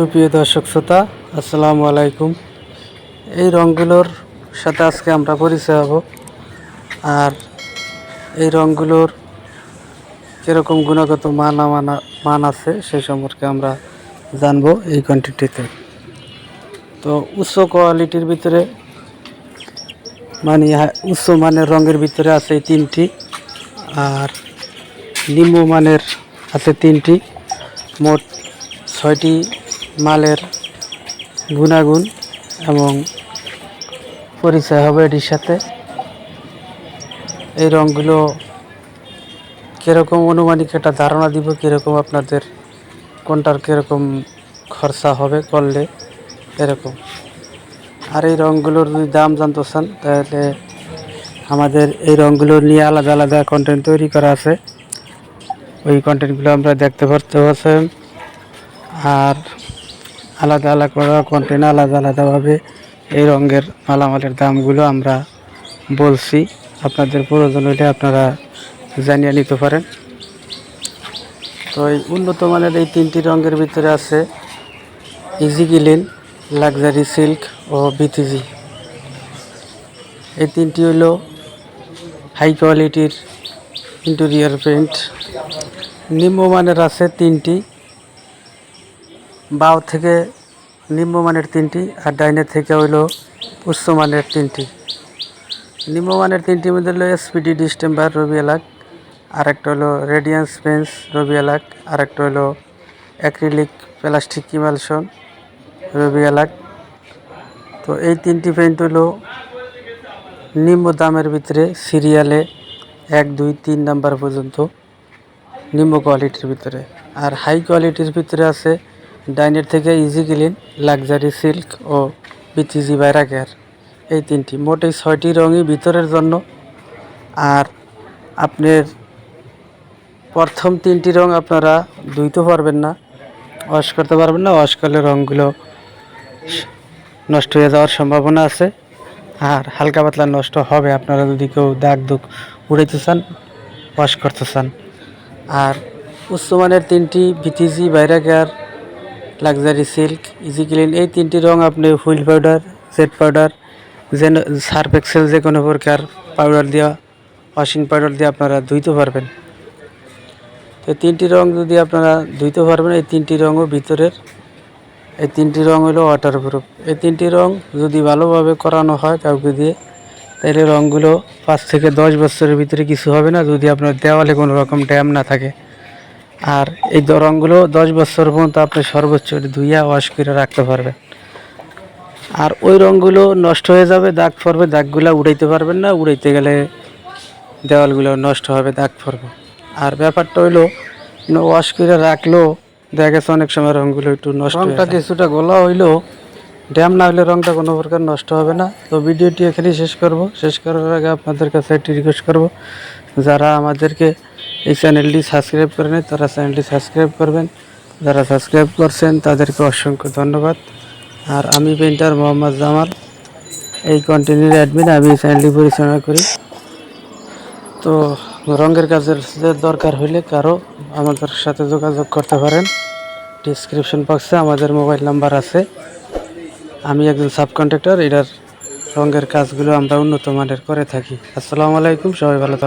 সুপ্রিয় দর্শক শ্রোতা, আসসালামু আলাইকুম। এই রঙগুলোর সাথে আজকে আমরা পরিচয় হব। আর এই রঙগুলোর কীরকম গুণগত মান মানা মান আছে সেই সম্পর্কে আমরা জানব এই কন্টেন্টটিতে তো উচ্চ কোয়ালিটির ভিতরে মানে উচ্চ মানের রঙের ভিতরে আছে এই তিনটি, আর নিম্ন মানের আছে তিনটি। মোট ছয়টি মালের গুণাগুণ এবং পরিচয় হবে এটির সাথে। এই রঙগুলো কীরকম অনুমানিক একটা ধারণা দিব, কীরকম আপনাদের কোনটার কীরকম খরচা হবে করলে এরকম। আর এই রঙগুলোর যদি দাম জানতে চান, তাহলে আমাদের এই রঙগুলো নিয়ে আলাদা আলাদা কন্টেন্ট তৈরি করা আছে। ওই কন্টেন্টগুলো আমরা দেখতে পারতে পারছেন আর আলাদা আলাদা কন্টেন্ট আলাদা আলাদাভাবে এই রঙের মালামালের দামগুলো আমরা বলছি। আপনাদের প্রয়োজন হলে আপনারা জানিয়ে নিতে পারেন। তো এই উন্নত মানের এই তিনটি রঙের ভিতরে আছে ইজি গিলিন সিল্ক ও বিটিজি এই তিনটি হলো হাই কোয়ালিটির ইন্টেরিয়ার পেন্ট নিম্নমানের আছে তিনটি। বাও থেকে নিম্নমানের তিনটি আর ডাইনের থেকে হইল উচ্চমানের তিনটি। নিম্নমানের তিনটির মধ্যে হলো এসপিডি ডিস্টেম্বার রবি এলাক, আরেকটা হলো রেডিয়ান্স পেন্স রবি এলাক, আরেকটা হলো acrylic plastic emulsion Robbialac. তো এই তিনটি পেন্ট হলো নিম্ন দামের ভিতরে সিরিয়ালে এক, দুই, তিন নাম্বার পর্যন্ত নিম্ন কোয়ালিটির ভিতরে। আর হাই কোয়ালিটির ভিতরে আছে ডাইনের থেকে ইজি ক্লিন লাক্সারি সিল্ক ও বিটিজি বাইরা কেয়ার এই তিনটি মোট এই ছয়টি রঙই ভিতরের জন্য। আর আপনার প্রথম তিনটি রং আপনারা ধুইতে পারবেন না ওয়াশ করতে পারবেন না। ওয়াশ করলে রঙগুলো নষ্ট হয়ে যাওয়ার সম্ভাবনা আছে। আর হালকা পাতলা নষ্ট হবে, আপনারা যদি কেউ দাগ দুগ উড়াইতে চান ওয়াশ করতে চান। আর উচ্চমানের তিনটি বিটিজি বাইরা কেয়ার লাক্সারি সিল্ক ইজি ক্লিন এই তিনটি রং আপনি হুইল পাউডার জেড পাউডার যেন সার্ফ এক্সেল যে কোনো প্রকার পাউডার দেওয়া ওয়াশিং পাউডার দিয়ে আপনারা ধুইতে পারবেন। তো তিনটি রং যদি আপনারা ধুইতে পারবেন, এই তিনটি রঙও ভিতরের, এই তিনটি রং হলো ওয়াটারপ্রুফ এই তিনটি রং যদি ভালোভাবে করানো হয় কাউকে দিয়ে, তাহলে রঙগুলো পাঁচ থেকে দশ বছরের ভিতরে কিছু হবে না, যদি আপনার দেওয়ালে কোনো রকম ড্যাম না থাকে। আর এই রঙগুলো দশ বছর পর্যন্ত আপনি সর্বোচ্চ ধুইয়া ওয়াশ করে রাখতে পারবেন। আর ওই রঙগুলো নষ্ট হয়ে যাবে দাগ পড়বে দাগগুলো উড়াইতে পারবেন না উড়াইতে গেলে দেওয়ালগুলো নষ্ট হবে দাগ পড়বে। আর ব্যাপারটা হইল ওয়াশ করে রাখলেও দেখা গেছে অনেক সময় রঙগুলো একটু নষ্ট রঙটা কিছুটা গোলা হইলেও ড্যাম না হলে রঙটা কোনো প্রকার নষ্ট হবে না। তো ভিডিওটি এখানেই শেষ করব। শেষ করার আগে আপনাদের কাছে একটি রিকোয়েস্ট করব। যারা আমাদেরকে এই চ্যানেলটি সাবস্ক্রাইব করে নেয় তারা চ্যানেলটি সাবস্ক্রাইব করবেন। যারা সাবস্ক্রাইব করছেন, তাদেরকে অসংখ্য ধন্যবাদ। আর আমি পেন্টার মোহাম্মদ জামাল, এই কন্টিনিউর অ্যাডমিন আমি চ্যানেলটি পরিচালনা করি। তো রঙের কাজের দরকার হলে কারও আমাদের সাথে যোগাযোগ করতে পারেন। ডিসক্রিপশন বক্সে আমাদের মোবাইল নাম্বার আছে। আমি একজন সাব কন্ট্রাক্টর এটার রঙের কাজগুলো আমরা উন্নত মানের করে থাকি। আসসালামু আলাইকুম, সবাই ভালো থাকবেন।